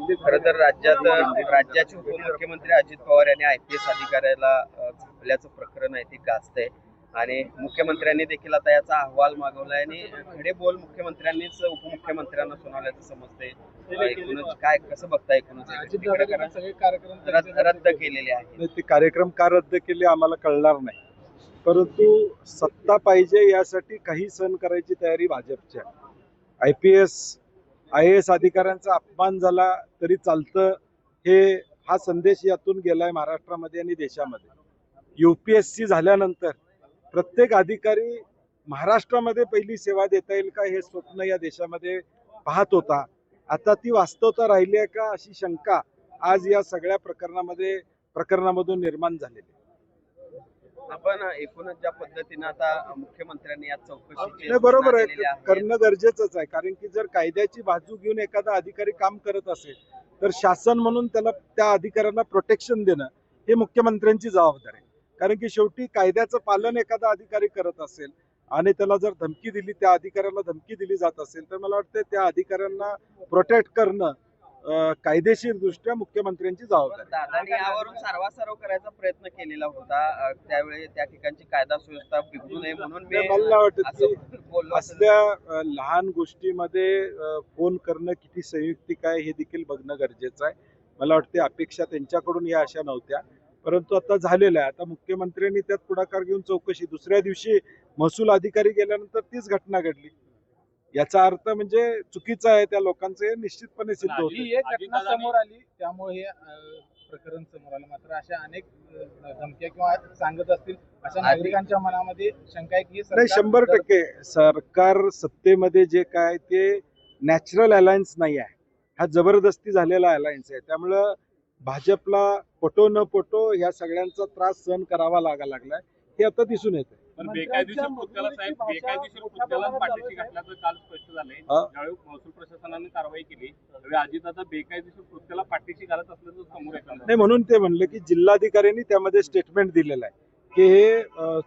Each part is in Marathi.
म्हणजे खरं तर राज्यात राज्याचे उपमुख्यमंत्री अजित पवार यांनी आय पी एस अधिकाऱ्याला अ, झापल्याचं प्रकरण आहे ते गाजतंय. आणि मुख्यमंत्र्यांनी देखील आता याचा अहवाल मागवलाय आणि खडे बोल मुख्यमंत्र्यांनीच उपमुख्यमंत्र्यांना सुनावल्याचं समजतंय. एकूणच काय कसं बघता एकूणच रद्द केलेले आहे. ते कार्यक्रम का रद्द केले आम्हाला कळणार नाही. परंतु सत्ता पाहिजे यासाठी काही सहन करायची तयारी भाजपची आहे. I P S I S अधिकाऱ्यांचा अपमान झाला तरी चालतं हे हा संदेश यातून गेलाय महाराष्ट्रामध्ये आणि देशामध्ये युपीएससी झाल्यानंतर प्रत्येक अधिकारी महाराष्ट्रामध्ये पहिली सेवा देता येईल का हे स्वप्न या देशामध्ये पाहत होता आता ती वास्तवता राहिली आहे का अशी शंका आज या सगळ्या प्रकरणामध्ये प्रकरणामधून निर्माण झालेली आहे. आपण एकूणच ज्या पद्धतीनं आता मुख्यमंत्र्यांनी या चौकशीची नाही बरोबर आहे. करणं गरजेचंच आहे. कारण की जर कायद्याची बाजू घेऊन एखादा अधिकारी काम करत असेल तर शासन म्हणून त्याला त्या अधिकाऱ्यांना प्रोटेक्शन देणं हे मुख्यमंत्र्यांची जबाबदारी आहे. कारण की शेवटी कायद्याचं पालन एखादा अधिकारी करत असेल आणि त्याला जर धमकी दिली त्या अधिकाऱ्याला धमकी दिली जात असेल तर मला वाटतं त्या अधिकाऱ्यांना प्रोटेक्ट करणं कायदेशीर दृष्ट्या मुख्यमंत्र्यांची जबाबदारी. दादांनी यावरून सारवासारव करायचा प्रयत्न केलेला होता. त्यावेळी त्या ठिकाणची कायदा सुव्यवस्था बिघडू नये म्हणून मला वाटत. असल्या लहान गोष्टीमध्ये फोन करणं किती संयुक्तिक आहे हे देखील बघणं गरजेचं आहे. मला वाटते अपेक्षा त्यांच्याकडून या अशा नव्हत्या. परंतु आता झालेलं आहे. आता मुख्यमंत्र्यांनी त्यात पुढाकार घेऊन चौकशी. दुसऱ्या दिवशी महसूल अधिकारी गेल्यानंतर तीच घटना घडली. याचा अर्थ म्हणजे चुकीचं आहे त्या लोकांचं हे निश्चितपणे सिद्ध होतं. ही एक घटना समोर आली त्यामुळे हे अं, प्रकरण समोर आलं. मात्र अशा अनेक अं, धमक्या किंवा सांगत असतील अशा नागरिकांच्या मनामध्ये शंका आहे की हे नाही सरकार- शंभर टक्के. सरकार सत्तेमध्ये जे काय ते नॅचरल अलायन्स नाही आहे. हा जबरदस्ती झालेला अलायन्स आहे. त्यामुळं भाजपला पटो न पटो या सगळ्यांचा त्रास सहन करावा लागा लागलाय. हे आता दिसून येत पण बेकायदेशीर कृत्याला साहेब बेकायदेशीर कृत्याला पाठीशी घातल्याचं काल स्पष्ट झालंय. ज्यावेळी महसूल प्रशासनाने कारवाई केली त्यावेळी अजितदादा बेकायदेशीर कृत्याला पाठीशी घालत असल्याचं समोर येतं. नाही म्हणून ते म्हणले की जिल्हाधिकाऱ्यांनी त्यामध्ये स्टेटमेंट दिलेलं आहे की हे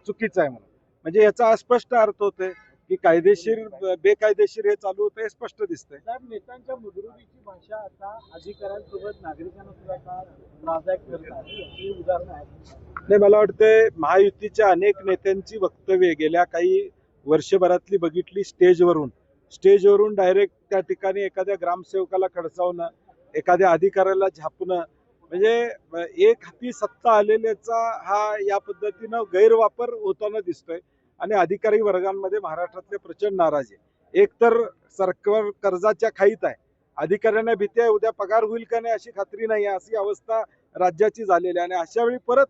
चुकीचं आहे म्हणून. म्हणजे याचा अस्पष्ट अर्थ होतोय की कायदेशीर बेकायदेशीर हे चालू होतं हे स्पष्ट दिसतंय. साहेब नेत्यांच्या मुद्रुरीची भाषा आता अधिकाऱ्यांसोबत नागरिकांना सुद्धा आहे उदाहरणं आहेत. नाही मला वाटतंय महायुतीच्या अनेक नेत्यांची वक्तव्य गेल्या काही वर्षभरातली बघितली स्टेजवरून. स्टेजवरून डायरेक्ट त्या ठिकाणी एखाद्या ग्रामसेवकाला खडसावणं एखाद्या अधिकाऱ्याला झापणं. म्हणजे एक हाती सत्ता आलेल्याचा हा या पद्धतीनं गैरवापर होताना दिसतोय आणि अधिकारी वर्गांमध्ये महाराष्ट्रातले प्रचंड नाराज आहे. एक तर सरकार कर्जाच्या खाईत आहे. अधिकाऱ्यांना भीती आहे उद्या पगार होईल का नाही अशी खात्री नाही आहे अशी अवस्था राज्याची झालेली आहे. आणि अशा वेळी परत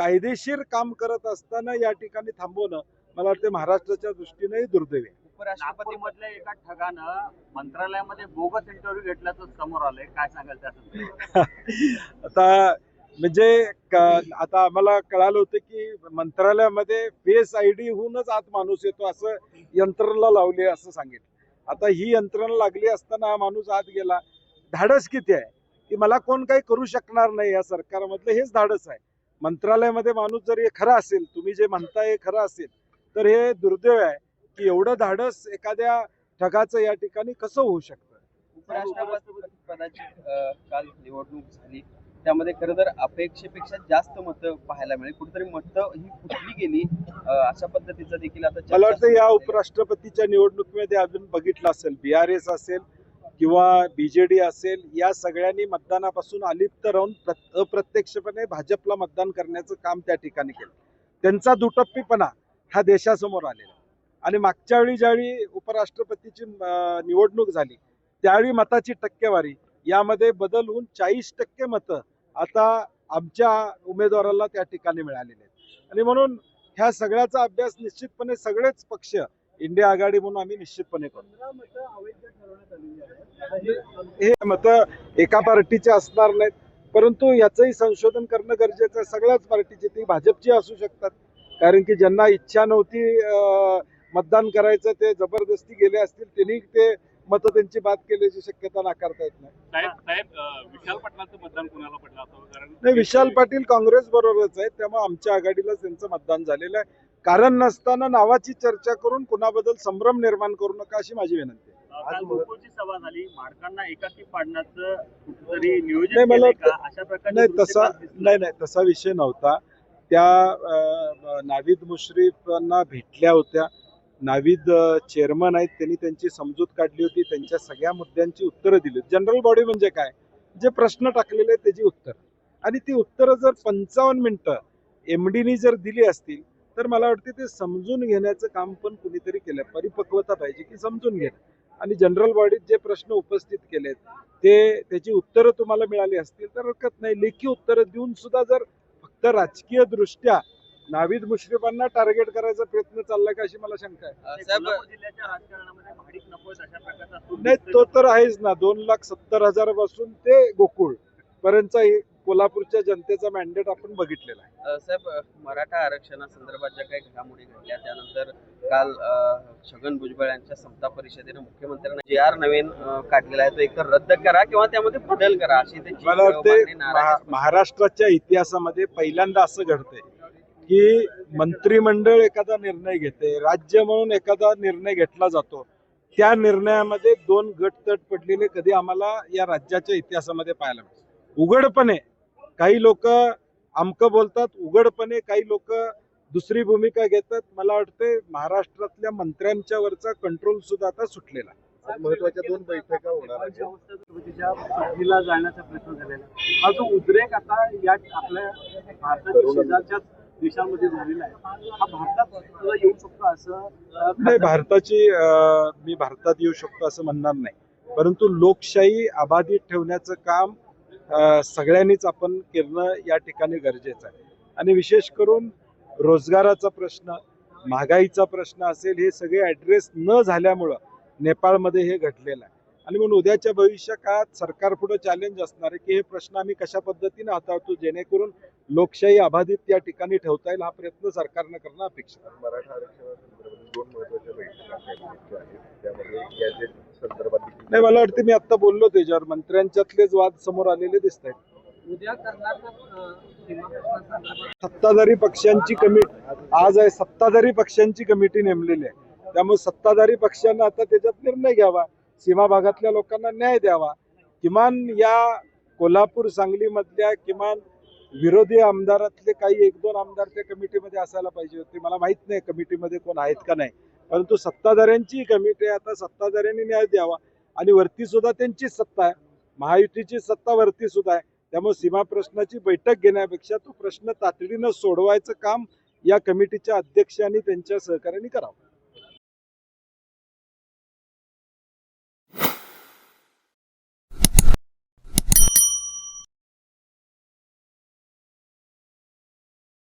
कायदेशीर काम करत असताना या ठिकाणी थांबवणं मला वाटतं महाराष्ट्राच्या दृष्टीने दुर्दैव आहे. उपराष्ट्रपती मधल्या एका ठगानं मंत्रालयामध्ये बोगस इंटरव्ह्यू घेतल्याचं समोर आलंय. काय सांगाल त्याचं आता म्हणजे आता आम्हाला कळालं होतं की मंत्रालयामध्ये फेस आय डी होऊनच आत माणूस येतो असं यंत्रणा लावली असं सांगितलं. आता ही यंत्रणा लागली असताना हा माणूस आत गेला. धाडस किती आहे? की मला कोण काही करू शकणार नाही या सरकारमधलं हेच धाडस आहे. मंत्रालयामध्ये माणूस जर हे खरं असेल तुम्ही जे म्हणताय हे खरं असेल तर हे दुर्दैव आहे की एवढं धाडस एखाद्या ठगाचं या ठिकाणी कसं होऊ शकतं? उपराष्ट्रपती पदाची अ, काल निवडणूक झाली. त्यामध्ये खरं तर अपेक्षेपेक्षा जास्त मतं पाहायला मिळेल. कुठेतरी मतं ही फुटली गेली. अशा पद्धतीचं देखील आता मला वाटतं या. उपराष्ट्रपतीच्या निवडणुकीमध्ये अजून बघितलं असेल बी आर एस असेल किंवा बीजेडी असेल या सगळ्यांनी मतदानापासून अलिप्त राहून प्र- अप्रत्यक्षपणे भाजपला मतदान करण्याचं काम त्या ठिकाणी केलं. त्यांचा दुटप्पीपणा हा देशासमोर आलेला आणि मागच्या वेळी ज्यावेळी उपराष्ट्रपतीची निवडणूक झाली त्यावेळी मताची टक्केवारी यामध्ये बदल होऊन चाळीस टक्के मतं आता आमच्या उमेदवाराला त्या ठिकाणी मिळालेले आहेत. आणि म्हणून ह्या सगळ्याचा अभ्यास निश्चितपणे सगळेच पक्ष इंडिया आघाडी म्हणून आम्ही निश्चितपणे करू पंधरा मतं अवैध ठरवण्यात आलेली आहेत आता हे मतं एका पार्टीचे असणार नाहीत. परंतु याचंही संशोधन करणं गरजेचं आहे. सगळ्याच पार्टीचे ती भाजपची असू शकतात. कारण की ज्यांना इच्छा नव्हती मतदान करायचं ते जबरदस्ती गेले असतील त्यांनी ते मतं त्यांची बाद केल्याची शक्यता नाकारता येत नाही. विशाल पाटलांचं मतदान कोणाला पडलं असावं कारण नाही विशाल पाटील काँग्रेस बरोबरच आहेत त्यामुळे आमच्या आघाडीला त्यांचं मतदान झालेलं आहे. कारण नसताना नावाची चर्चा करून कुणाबद्दल संभ्रम निर्माण करू नका अशी माझी विनंती आहे. नाही, तसा. नाही नाही तसा विषय नव्हता. त्या नावीद मुश्रीफांना भेटल्या होत्या. नावीद चेअरमन आहेत. त्यांनी त्यांची समजूत काढली होती. त्यांच्या सगळ्या मुद्द्यांची उत्तरं दिली जनरल बॉडी म्हणजे काय? जे प्रश्न टाकलेले आहेत त्याची उत्तर. आणि ती उत्तरं जर पंचावन्न मिनिटं एम डीनी जर दिली असतील तर मला वाटते ते समजून घेण्याचं काम पण कुणीतरी केलं परिपक्वता पाहिजे की समजून घेणं. आणि जनरल बॉडीत जे प्रश्न उपस्थित केलेत ते त्याची उत्तरं तुम्हाला मिळाली असतील तर हरकत नाही. लेखी उत्तरं देऊन सुद्धा जर फक्त राजकीय दृष्ट्या नावीद मुश्रीफांना टार्गेट करायचा प्रयत्न चाललाय का अशी मला शंका आहे. नाही. तो तर आहेच ना. दोन लाख सत्तर हजारापासून ते गोकुळ पर्यंतचा हे कोल्हापूरच्या जनतेचा मॅन्डेट आपण बघितलेला आहे. साहेब मराठा आरक्षणासंदर्भात ज्या काही घडामोडी घडल्या त्यानंतर काल छगन भुजबळ यांच्या समता परिषदेनं मुख्यमंत्र्यांना जे आर नवीन काढलेला आहे तो एकतर रद्द करा किंवा त्यामध्ये बदल करा अशी मला वाटते महाराष्ट्राच्या इतिहासामध्ये पहिल्यांदा असं घडतंय की मंत्रिमंडळ एखादा निर्णय घेते राज्य म्हणून एखादा निर्णय घेतला जातो त्या निर्णयामध्ये दोन गट तट पडलेले कधी आम्हाला या राज्याच्या इतिहासामध्ये पाहायला मिळतं. उघडपणे काही लोक आमकं बोलतात उघडपणे काही लोक दुसरी भूमिका घेतात. मला वाटते महाराष्ट्रातल्या मंत्र्यांच्या वरचा कंट्रोल सुद्धा आता सुटलेला आहे. महत्त्वाच्या दोन बैठका होणार जाण्याचा प्रयत्न झालेला. हा जो उद्रेक आता या आपल्या भारताच्या देशांमध्ये झालेला आहे हा भारतात येऊ शकतो असं नाही भारताची मी भारतात येऊ शकतो असं म्हणणार नाही. परंतु लोकशाही अबाधित ठेवण्याचं काम सगळ्यांनीच आपण करणं या ठिकाणी गरजेचं आहे. आणि विशेष करून रोजगाराचा प्रश्न महागाईचा प्रश्न असेल हे सगळे ॲड्रेस न झाल्यामुळं नेपाळमध्ये हे घडलेलं आहे. आणि म्हणून उद्याच्या भविष्य काळात सरकार पुढे चॅलेंज असणार आहे की हे प्रश्न आम्ही कशा पद्धतीने हाताळतो जेणेकरून लोकशाही अबाधित या ठिकाणी ठेवता येईल हा प्रयत्न सरकारनं करणं अपेक्षित आहे. मराठा आरक्षणासंदर्भात दोन महत्त्वाच्या बैठका आहेत. त्यामध्ये संदर्भात नाही मला वाटतं मी आता बोललो त्याच्यावर मंत्र्यांच्यातलेच वाद समोर आलेले दिसत आहेत. सत्ताधारी पक्षांची कमिटी आज आहे सत्ताधारी पक्षांची कमिटी नेमलेली आहे. त्यामुळे सत्ताधारी पक्षांना आता त्याच्यात निर्णय घ्यावा. सीमा भागातल्या लोकांना न्याय द्यावा. किमान या कोल्हापूर सांगलीमधल्या किमान विरोधी आमदारातले काही एक दोन आमदार त्या कमिटीमध्ये असायला पाहिजे होते. मला माहीत नाही कमिटीमध्ये कोण आहेत का नाही. परंतु सत्ताधाऱ्यांची कमिटी आहे. आता सत्ताधाऱ्यांनी न्याय द्यावा. आणि वरती सुद्धा त्यांचीच सत्ता आहे. महायुतीची सत्ता वरती सुद्धा आहे. त्यामुळे सीमा प्रश्नाची बैठक घेण्यापेक्षा तो प्रश्न तातडीनं सोडवायचं काम या कमिटीच्या अध्यक्षांनी त्यांच्या सहकार्याने करावं.